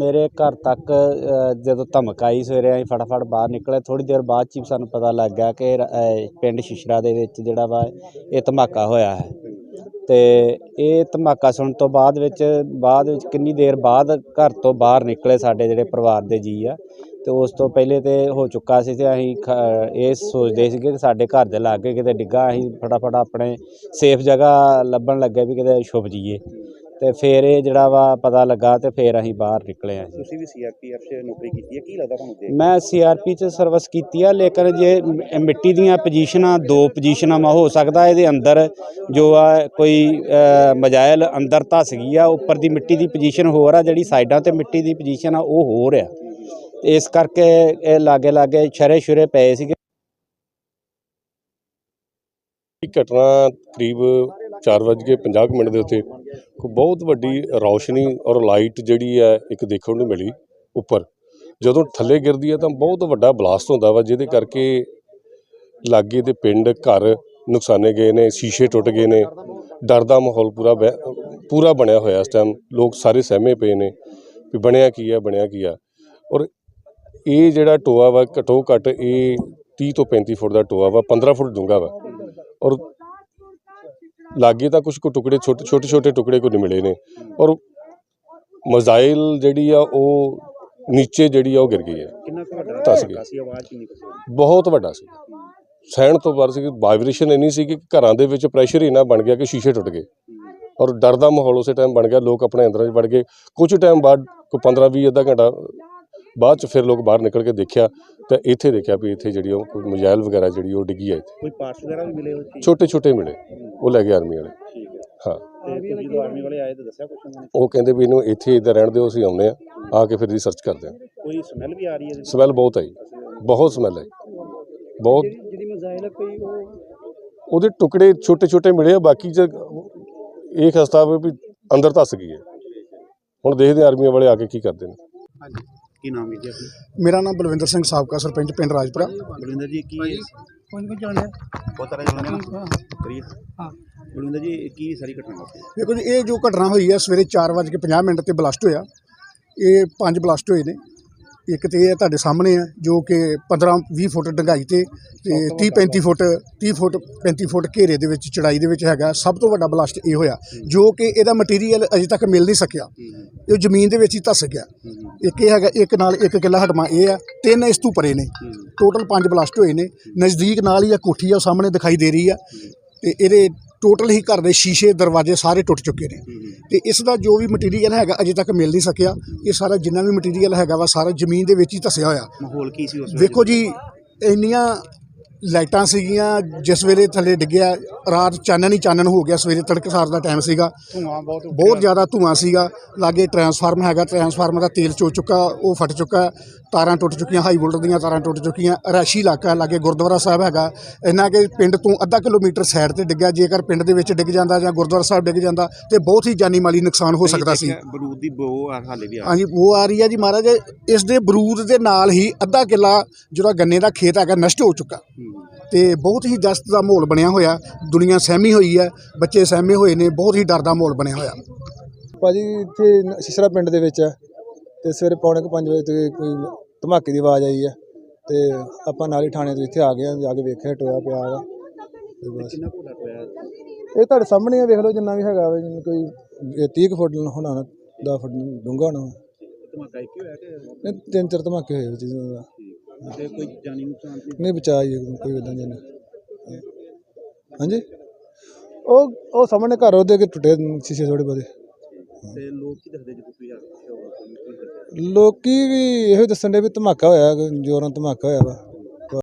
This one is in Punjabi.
ਮੇਰੇ ਘਰ ਤੱਕ ਜਦੋਂ ਧਮਕ ਆਈ ਸਵੇਰੇ ਅਸੀਂ ਫਟਾਫਟ ਬਾਹਰ ਨਿਕਲੇ ਥੋੜੀ ਦੇਰ ਬਾਅਦ 'ਚ ਹੀ ਸਾਨੂੰ ਪਤਾ ਲੱਗ ਗਿਆ ਕਿ ਰ- ਪਿੰਡ ਸ਼ਿਸ਼ਰਾ ਦੇ ਵਿੱਚ ਜਿਹੜਾ ਵਾ, ਇਹ ਧਮਾਕਾ ਹੋਇਆ ਹੈ। ਤੇ ਇਹ ਧਮਾਕਾ ਸੁਣਨ ਤੋਂ ਬਾਅਦ ਵਿੱਚ ਬਾਅਦ ਵਿੱਚ ਕਿੰਨੀ ਦੇਰ ਬਾਅਦ ਘਰ ਤੋਂ ਬਾਹਰ ਨਿਕਲੇ ਸਾਡੇ ਜਿਹੜੇ ਪਰਿਵਾਰ ਦੇ ਜੀ ਆ, ਤੇ ਉਸ ਤੋਂ ਪਹਿਲੇ ਤੇ ਹੋ ਚੁੱਕਾ ਸੀ ਤੇ ਅਸੀਂ ਖ- ਇਹ ਸੋਚਦੇ ਸੀਗੇ ਕਿ ਸਾਡੇ ਘਰ ਦੇ ਲਾਗੇ ਕਿਤੇ ਡਿੱਗਾ, ਅਸੀਂ ਫਟਾਫਟ ਆਪਣੇ ਸੇਫ ਜਗ੍ਹਾ ਲੱਭਣ ਲੱਗੇ ਵੀ ਕਿਤੇ ਛੁਪ ਜਾਈਏ ਤੇ ਫਿਰ ਇਹ ਜਿਹੜਾ ਵਾ ਪਤਾ ਲੱਗਾ ਤੇ ਫਿਰ ਅਸੀਂ ਬਾਹਰ ਨਿਕਲੇ ਆ ਜੀ। ਤੁਸੀਂ ਵੀ ਸੀਆਰਪੀਐਫ 'ਚ ਨੌਕਰੀ ਕੀਤੀ ਹੈ? ਕੀ ਲੱਗਦਾ ਤੁਹਾਨੂੰ ਦੇਖ ਮੈਂ ਸੀਆਰਪੀ ਚ ਸਰਵਿਸ ਕੀਤੀ ਆ ਲੇਕਿਨ ਜੇ ਮ- ਮਿੱਟੀ ਦੀਆਂ ਪੋਜੀਸ਼ਨਾਂ ਦੋ ਪੋਜੀਸ਼ਨਾਂ ਮਾ ਹੋ ਸਕਦਾ ਇਹਦੇ ਅੰਦਰ ਜੋ ਆ ਕੋਈ ਅ, ਮਜਾਇਲ ਅੰਦਰ ਧਸ ਗਈ ਆ ਉੱਪਰ ਦੀ ਮਿੱਟੀ ਦੀ ਪੋਜੀਸ਼ਨ ਹੋਰ ਆ ਜਿਹੜੀ ਸਾਈਡਾਂ ਤੇ ਮਿੱਟੀ ਦੀ ਪੋਜੀਸ਼ਨ ਆ ਉਹ ਹੋਰ ਆ। ਤੇ ਇਸ ਕਰਕੇ ਇਹ ਲਾਗੇ ਲਾਗੇ ਛਰੇ ਛੁਰੇ ਪਏ ਸੀਗੇ। ਇਹ ਘਟਨਾ ਕਰੀਬ 4:50 ਮਿੰਟ ਦੇ ਉੱਤੇ ਕੋਈ ਬਹੁਤ ਵੱਡੀ ਰੌਸ਼ਨੀ ਔਰ ਲਾਈਟ ਜਿਹੜੀ ਹੈ ਇੱਕ ਦੇਖਣ ਨੂੰ ਮਿਲੀ ਉੱਪਰ। ਜਦੋਂ ਥੱਲੇ ਗਿਰਦੀ ਹੈ ਤਾਂ ਬਹੁਤ ਵੱਡਾ ਬਲਾਸਟ ਹੁੰਦਾ ਵਾ, ਜਿਹਦੇ ਕਰਕੇ ਲਾਗੇ ਦੇ ਪਿੰਡ ਘਰ ਨੁਕਸਾਨੇ ਗਏ ਨੇ, ਸ਼ੀਸ਼ੇ ਟੁੱਟ ਗਏ ਨੇ, ਡਰ ਦਾ ਮਾਹੌਲ ਪੂਰਾ ਬੈ- ਪੂਰਾ ਬਣਿਆ ਹੋਇਆ ਇਸ ਟਾਈਮ ਲੋਕ ਸਾਰੇ ਸਹਿਮੇ ਪਏ ਨੇ ਵੀ ਬਣਿਆ ਕੀ ਹੈ ਬਣਿਆ ਕੀ ਆ। ਔਰ ਇਹ ਜਿਹੜਾ ਟੋਆ ਵਾ, ਘੱਟੋ ਘੱਟ ਇਹ 30 ਤੋਂ 35 ਫੁੱਟ ਦਾ ਟੋਆ ਵਾ 15 ਫੁੱਟ ਡੂੰਘਾ ਵਾ। ਔਰ ਲਾਗੇ ਤਾਂ ਕੁਝ ਕੁ ਟੁਕੜੇ ਛੋਟੇ ਛੋਟੇ ਛੋਟੇ ਟੁਕੜੇ ਕੋ ਨਹੀਂ ਮਿਲੇ ਨੇ। ਔਰ ਮਜ਼ਾਈਲ ਜਿਹੜੀ ਆ ਉਹ ਨੀਚੇ ਜਿਹੜੀ ਆ ਉਹ ਗਿਰ ਗਈ ਹੈ। ਕਿੰਨਾ ਵੱਡਾ ਧੱਸ ਗਈ। ਧਮਾਕਾ ਸੀ ਆਵਾਜ਼ ਕਿੰਨੀ ਕੁ ਸੀ? ਬਹੁਤ ਵੱਡਾ ਸੀ। ਸਹਿਣ ਤੋਂ ਬਾਹਰ ਸੀ। ਵਾਈਬ੍ਰੇਸ਼ਨ ਇੰਨੀ ਸੀ ਕਿ ਘਰਾਂ ਦੇ ਵਿੱਚ ਪ੍ਰੈਸ਼ਰ ਇੰਨਾ ਬਣ ਗਿਆ ਕਿ ਸ਼ੀਸ਼ੇ ਟੁੱਟ ਗਏ। ਔਰ ਡਰ ਦਾ ਮਾਹੌਲ ਉਸੇ ਟਾਈਮ ਬਣ ਗਿਆ। ਲੋਕ ਆਪਣੇ ਅੰਦਰਾਂ 'ਚ ਵੜ ਗਏ। ਕੁਝ ਟਾਈਮ ਬਾਅਦ ਕੋਈ 15 20 ਅੱਧਾ ਘੰਟਾ ਬਾਅਦ ਚ ਫਿਰ ਲੋਕ ਬਾਹਰ ਨਿਕਲ ਕੇ ਦੇਖਿਆ ਤਾਂ ਇੱਥੇ ਦੇਖਿਆ ਵੀ ਇੱਥੇ ਜਿਹੜੀ ਉਹ ਕੋਈ ਮਜਾਇਲ ਵਗੈਰਾ ਜਿਹੜੀ ਉਹ ਡਿੱਗੀ ਹੈ ਇੱਥੇ। ਕੋਈ ਪਾਰਟਸ ਵਗੈਰਾ ਵੀ ਮਿਲੇ ਹੋਏ ਸੀ? ਛੋਟੇ ਛੋਟੇ ਮਿਲੇ। ਉਹ ਲੈ ਗਏ ਆਰਮੀ ਵਾਲੇ। ਠੀਕ ਹੈ। ਹਾਂ। ਤੇ ਫਿਰ ਜਦੋਂ ਆਰਮੀ ਵਾਲੇ ਆਏ ਤਾਂ ਦੱਸਿਆ ਕੁਛ ਉਹਨਾਂ ਨੇ? ਉਹ ਕਹਿੰਦੇ ਵੀ ਇਹਨੂੰ ਇੱਥੇ ਇੱਧਰ ਰਹਿਣ ਦਿਓ ਅਸੀਂ ਆਉਂਦੇ ਆ ਆ ਕੇ ਫਿਰ ਰਿਸਰਚ ਕਰਦੇ ਆ ਕੋਈ ਸਮੈਲ ਵੀ ਆ ਰਹੀ ਹੈ? ਸਮੈਲ ਬਹੁਤ ਆਈ। ਬਹੁਤ ਸਮੈਲ ਆਈ। ਬਹੁਤ ਜਿਹੜੀ ਮਜ਼ਾਇਲ ਕੋਈ ਉਹ ਉਹਦੇ ਟੁਕੜੇ ਛੋਟੇ ਛੋਟੇ ਮਿਲੇ ਆ ਬਾਕੀ ਚ ਇਹ ਖਸਤਾ ਵਾ ਅੰਦਰ ਧੱਸ ਗਈ ਹੈ। ਹੁਣ ਦੇਖਦੇ ਆਰਮੀ ਵਾਲੇ ਆ ਕੇ ਕੀ ਕਰਦੇ ਨੇ। ਹਾਂਜੀ। ਕੀ ਨਾਮ ਹੈ ਜੀ ਆਪਣਾ? ਮੇਰਾ ਨਾਮ ਬਲਵਿੰਦਰ ਸਿੰਘ ਸਾਬਕਾ ਸਰਪੰਚ ਪਿੰਡ ਰਾਜਪੁਰਾ। ਬਲਵਿੰਦਰ ਜੀ ਕੀ ਕੋਈ ਕੋਈ ਜਾਣਿਆ ਬਹੁਤ ਤਰ੍ਹਾਂ ਜਾਣਦੇ ਕਰੀਏ। ਹਾਂ। ਬਲਵਿੰਦਰ ਜੀ ਇਹ ਕੀ ਸਾਰੀ ਘਟਨਾ ਵਾਪਰੀ? ਦੇਖੋ ਜੀ ਇਹ ਜੋ ਘਟਨਾ ਹੋਈ ਹੈ ਸਵੇਰੇ 4:50 ਮਿੰਟ ਤੇ ਬਲਾਸਟ ਹੋਇਆ। ਇਹ ਪੰਜ ਬਲਾਸਟ ਹੋਏ ਨੇ। ਇੱਕ ਤੇ ਇਹ ਤੁਹਾਡੇ ਸਾਹਮਣੇ ਹੈ ਜੋ ਕਿ 15-20 ਫੁੱਟ ਡੂੰਘਾਈ ਤੇ ਤੇ 30-35 ਫੁੱਟ 30 ਫੁੱਟ 35 ਫੁੱਟ ਘੇਰੇ ਦੇ ਵਿੱਚ ਚੜਾਈ ਦੇ ਵਿੱਚ ਹੈਗਾ। ਸਭ ਤੋਂ ਵੱਡਾ ਬਲਾਸਟ ਇਹ ਹੋਇਆ ਜੋ ਕਿ ਇਹਦਾ ਮਟੀਰੀਅਲ ਅਜੇ ਤੱਕ ਮਿਲ ਨਹੀਂ ਸਕਿਆ। ਇਹ ਜ਼ਮੀਨ ਦੇ ਵਿੱਚ ਹੀ ਧੱਸ ਗਿਆ। ਇੱਕ ਇਹ ਹੈਗਾ ਇੱਕ ਨਾਲ ਇੱਕ ਕਿੱਲਾ ਹਟਮਾ ਇਹ ਆ ਤਿੰਨ ਇਸ ਤੋਂ ਪਰੇ ਨੇ। ਟੋਟਲ ਪੰਜ ਬਲਾਸਟ ਹੋਏ ਨੇ। ਨਜ਼ਦੀਕ ਨਾਲ ਹੀ ਆ ਕੋਠੀ ਆ ਸਾਹਮਣੇ ਦਿਖਾਈ ਦੇ ਰਹੀ ਆ। ਤੇ ਇਹਦੇ ਟੋਟਲ ਹੀ ਘਰ ਦੇ ਸ਼ੀਸ਼ੇ ਦਰਵਾਜ਼ੇ ਸਾਰੇ ਟੁੱਟ ਚੁੱਕੇ ਨੇ। ਤੇ ਇਸ ਦਾ ਜੋ ਵੀ ਮਟੀਰੀਅਲ ਹੈਗਾ ਅਜੇ ਤੱਕ ਮਿਲ ਨਹੀਂ ਸਕਿਆ। ਇਹ ਸਾਰਾ ਜਿੰਨਾ ਵੀ ਮਟੀਰੀਅਲ ਹੈਗਾ ਵਾ ਸਾਰਾ ਜ਼ਮੀਨ ਦੇ ਵਿੱਚ ਹੀ ਧਸਿਆ ਹੋਇਆ। ਮਾਹੌਲ ਕੀ ਸੀ ਉਸ ਵੇਲੇ? ਵੇਖੋ ਜੀ ਇੰਨੀਆਂ ਲਾਈਟਾਂ ਸੀਗੀਆਂ ਜਿਸ ਵੇਲੇ ਥੱਲੇ ਡਿੱਗਿਆ ਰਾਤ ਚਾਨਣ ਹੀ ਚਾਨਣ ਹੋ ਗਿਆ ਸਵੇਰੇ ਤੜਕਸਾਰ ਦਾ ਟਾਈਮ ਸੀਗਾ। ਧੂਆਂ ਬਹੁਤ ਬਹੁਤ ਜ਼ਿਆਦਾ ਧੂਆਂ ਸੀਗਾ। ਲਾਗੇ ਟਰਾਂਸਫਾਰਮ ਹੈਗਾ ਟਰਾਂਸਫਾਰਮਰ ਦਾ ਤੇਲ ਚੋ ਚੁੱਕਾ ਉਹ ਫਟ ਚੁੱਕਾ ਤਾਰਾਂ ਟੁੱਟ ਚੁੱਕੀਆਂ ਹਾਈ ਵੋਲਟ ਦੀਆਂ ਤਾਰਾਂ ਟੁੱਟ ਚੁੱਕੀਆਂ ਰੈਸ਼ੀ ਇਲਾਕਾ ਲਾਗੇ ਗੁਰਦੁਆਰਾ ਸਾਹਿਬ ਹੈਗਾ। ਇੰਨਾ ਕਿ ਪਿੰਡ ਤੋਂ ਅੱਧਾ ਕਿਲੋਮੀਟਰ ਸਾਈਡ ਤੇ ਡਿੱਗਿਆ ਜੇਕਰ ਪਿੰਡ ਦੇ ਵਿੱਚ ਡਿੱਗ ਜਾਂਦਾ ਜਾਂ ਗੁਰਦੁਆਰਾ ਸਾਹਿਬ ਡਿੱਗ ਜਾਂਦਾ ਤੇ ਬਹੁਤ ਹੀ ਜਾਨੀ ਮਾਲੀ ਨੁਕਸਾਨ ਹੋ ਸਕਦਾ ਸੀ। ਬਰੂਦ ਦੀ ਬੋ ਆ ਹਾਲੇ ਵੀ ਆ। ਹਾਂਜੀ ਉਹ ਆ ਰਹੀ ਹੈ ਜੀ ਮਹਾਰਾਜ ਇਸ ਦੇ ਬਰੂਦ ਦੇ ਨਾਲ ਹੀ ਅੱਧਾ ਕਿੱਲਾ ਜਿਹੜਾ ਗੰਨੇ ਦਾ ਖੇਤ ਹੈਗਾ ਨਸ਼ਟ ਹੋ ਚੁੱਕਾ। ਤੇ ਬਹੁਤ ਹੀ ਦਸਤ ਦਾ ਮਾਹੌਲ ਬਣਿਆ ਹੋਇਆ। ਦੁਨੀਆ ਸਹਿਮੀ ਹੋਈ ਹੈ ਬੱਚੇ ਸਹਿਮੇ ਹੋਏ ਨੇ ਬਹੁਤ ਹੀ ਡਰ ਦਾ ਮਾਹੌਲ ਬਣਿਆ ਹੋਇਆ। ਭਾਜੀ ਇੱਥੇ ਸਿਸਰਾ ਪਿੰਡ ਦੇ ਵਿੱਚ ਹੈ ਤੇ ਸਵੇਰੇ ਪੌਣੇ ਕੁ ਪੰਜ ਵਜੇ ਤੇ ਕੋਈ ਧਮਾਕੇ ਦੀ ਆਵਾਜ਼ ਆਈ ਹੈ ਤੇ ਆਪਾਂ ਨਾਲ ਹੀ ਥਾਣੇ ਤੋਂ ਇੱਥੇ ਆ ਗਏ ਹਾਂ ਜਾ ਕੇ ਵੇਖਿਆ ਟੋਇਆ ਪਿਆ ਹੈਗਾ ਤੇ ਬਸ। ਇਹ ਤੁਹਾਡੇ ਸਾਹਮਣੇ ਆ ਵੇਖ ਲਓ ਜਿੰਨਾ ਵੀ ਹੈਗਾ ਵਾ ਜਿੰਨ ਕੋਈ ਇਹ 30 ਕੁ ਫੁੱਟ ਹੋਣਾ 10 ਫੁੱਟ ਡੂੰਘਾ ਹੋਣਾ ਧਮਾਕਾ ਇੱਕ ਹੀ ਹੋਇਆ ਕਿ ਤਿੰਨ ਚਾਰ ਧਮਾਕੇ ਹੋਏ ਦਾ। ਤੇ ਕੋਈ ਜਾਨੀ ਨੁਕਸਾਨ ਸੀ? ਨਹੀਂ ਬਚਾ ਹੀ ਹੈ ਕੋਈ ਇਦਾਂ ਜਨ ਹਾਂਜੀ? ਉਹ ਉਹ ਸਾਹਮਣੇ ਘਰ ਉਹਦੇ ਅੱਗੇ ਟੁੱਟੇ ਸ਼ੀਸ਼ੇ ਥੋੜੇ ਬਹੁਤੇ। ਤੇ ਲੋਕ ਕੀ ਦੱਸਦੇ ਜੇ ਤੁਸੀਂ ਆ? ਹੋਗਾ ਕੀ ਦੱਸਦੇ? ਲੋਕੀ ਵੀ ਇਹੋ ਹੀ ਦੱਸਣ ਦੇ ਵੀ ਧਮਾਕਾ ਹੋਇਆ ਜ਼ੋਰਾਂ ਧਮਾਕਾ ਹੋਇਆ ਵਾ।